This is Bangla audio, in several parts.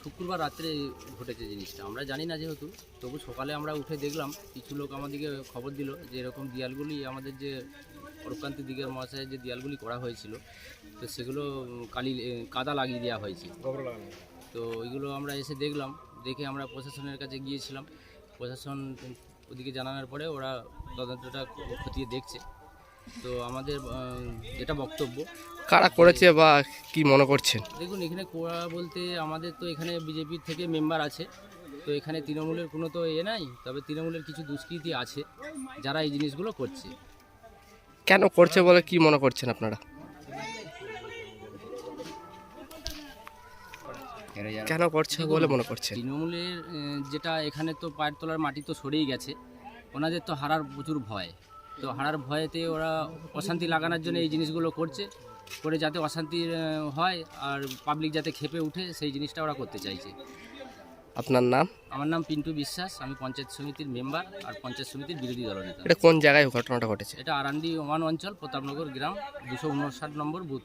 শুক্রবার রাত্রে ঘটেছে জিনিসটা। আমরা জানি না যেহেতু তবু সকালে আমরা উঠে দেখলাম কিছু লোক আমাদেরকে খবর দিল যে এরকম দেয়ালগুলি আমাদের যে অরূপকান্তি দিকের মহাশয়ের যে দেয়ালগুলি করা হয়েছিল তো সেগুলো কালি কাদা লাগিয়ে দেওয়া হয়েছে। তো ওইগুলো আমরা এসে দেখলাম দেখে আমরা প্রশাসনের কাছে গিয়েছিলাম। প্রশাসন ওদিকে জানানোর পরে ওরা তদন্তটা খতিয়ে দেখছে। তো আমাদের যেটা বক্তব্য। কারা করেছে বা কি মনে করছেন? দেখুন এখানে করা বলতে আমাদের তো এখানে বিজেপির থেকে মেম্বার আছে। তো এখানে তৃণমূলের কোনো তো এ নাই তবে তৃণমূলের কিছু দুষ্কৃতি আছে যারা এই জিনিসগুলো করছে। কেন করছে বলে কি মনে করছেন আপনারা? কেন করছে বলে মনে করছেন? তৃণমূলের যেটা এখানে তো পায়ের তলার মাটি তো সরেই গেছে ওনাদের তো হারার প্রচুর ভয়। তো হারার ভয়েতে ওরা অশান্তি লাগানোর জন্য এই জিনিসগুলো করছে করে যাতে অশান্তি হয় আর পাবলিক যাতে খেপে উঠে সেই জিনিসটা ওরা করতে চাইছে। আপনার নাম? আমার নাম পিন্টু বিশ্বাস আমি পঞ্চায়েত সমিতির মেম্বার আর পঞ্চায়েত সমিতির বিরোধী দলনেতা এটা কোন জায়গায় ঘটনাটা ঘটেছে? এটা আরান্ডি ওয়ান অঞ্চল প্রতাপনগর গ্রাম দুশো উনষাট নম্বর বুথ।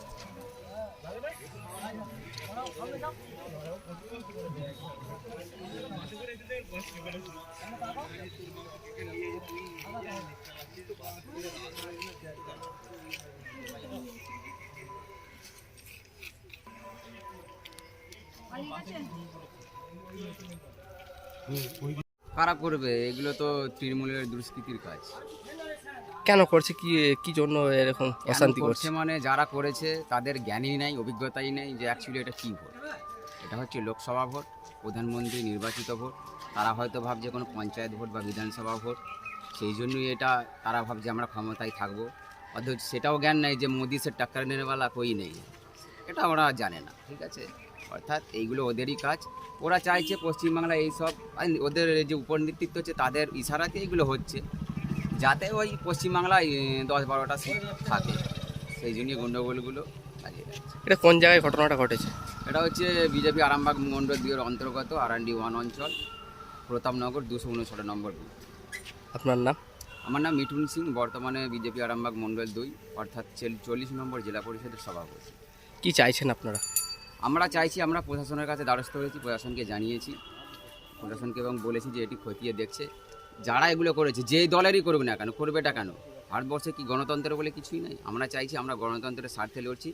কারা করবে এগুলো তো তৃণমূলের দুষ্কৃতির কাজ। কেন করছে? কি কি জন্য এরকম অশান্তি করছে মানে যারা করেছে তাদের জ্ঞানই নাই অভিজ্ঞতাই নেই যে অ্যাকচুয়ালি এটা কী ভোট? এটা হচ্ছে লোকসভা ভোট প্রধানমন্ত্রী নির্বাচিত ভোট। তারা হয়তো ভাবছে কোনো পঞ্চায়েত ভোট বা বিধানসভা ভোট। সেই জন্যই এটা তারা ভাবছে আমরা ক্ষমতায় থাকব। অথচ সেটাও জ্ঞান নেই যে মোদি সে টাক্কার নেওয়ালা কই নেই। এটা ওরা জানে না ঠিক আছে? অর্থাৎ এইগুলো ওদেরই কাজ। ওরা চাইছে পশ্চিমবাংলায় এইসব ওদের যে উপর নেতৃত্ব হচ্ছে তাদের ইশারাতে এইগুলো হচ্ছে। যাতে ওই পশ্চিমবাংলায় দশ বারোটা সিট থাকে। সেই জন্যই গণ্ডগোলগুলো এটা কোন জায়গায় ঘটনাটা ঘটেছে? এটা হচ্ছে বিজেপি আরামবাগ মণ্ডল দিয়ের অন্তর্গত আরান্ডি ওয়ান অঞ্চল প্রতাপনগর দুশো উনষাট নম্বর আপনার নাম? আমার নাম মিঠুন সিং বর্তমানে বিজেপি আরামবাগ মণ্ডল দুই অর্থাৎ চেল- চল্লিশ নম্বর জেলা পরিষদের সভাপতি। কি চাইছেন আপনারা? আমরা চাইছি আমরা প্রশাসনের কাছে দ্বারস্থ হয়েছি প্রশাসনকে জানিয়েছি। প্রশাসনকে এবং বলেছি যে এটি খতিয়ে দেখছে। যারা এগুলো করেছে, যে দলেরই করবে না কেন, করবেটা কেন? ভারতবর্ষে কি গণতন্ত্র বলে কিছুই নাই? আমরা চাইছি আমরা গণতন্ত্রের স্বার্থে লড়ছি,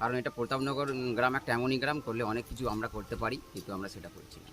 কারণ এটা প্রতাপনগর গ্রাম একটা এমনই গ্রাম, করলে অনেক কিছু আমরা করতে পারি, কিন্তু আমরা সেটা করছি না।